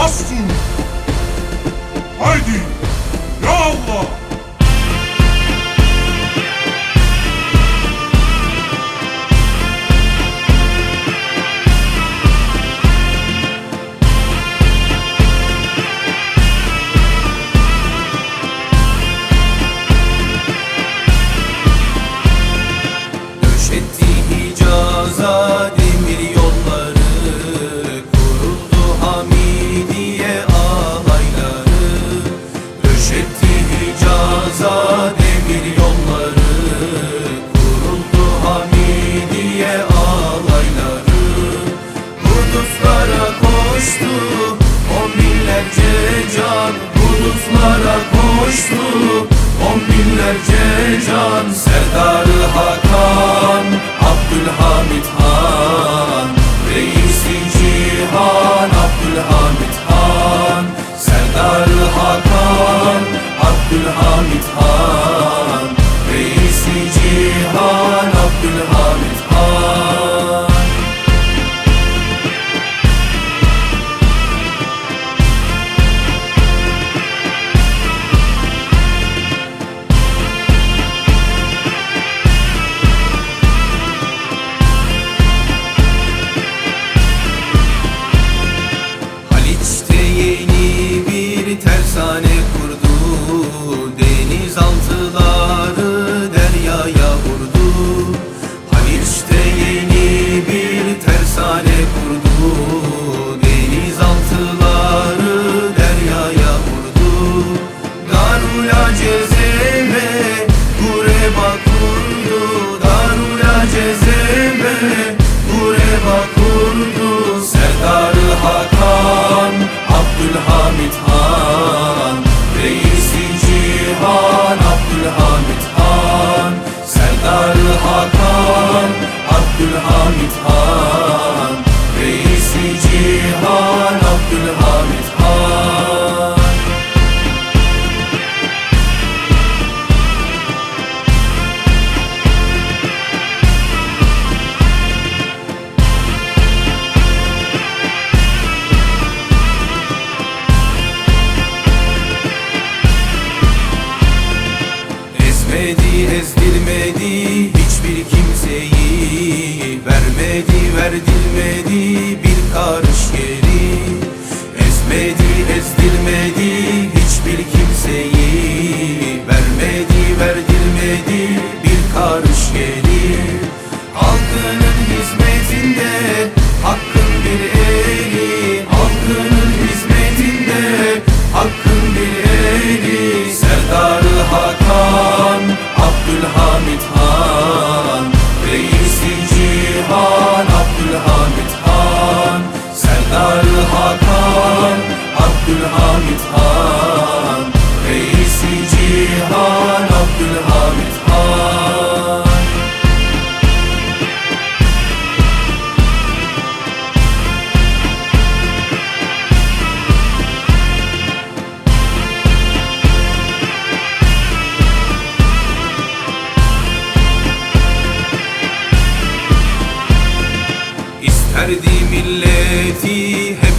Bastın! Haydi! Koştu. On binlerce can Serdarı Hakan, Abdülhamit Han cezeme Gureba kurdu Serdarı Hakan Abdülhamit Han. Reisi Cihan Abdülhamit Han. Serdarı Hakan Abdülhamit Han. Reisi Cihan kimseyi Vermedi, verdirmedi bir karış yeri Ezmedi, ezdirmedi faith he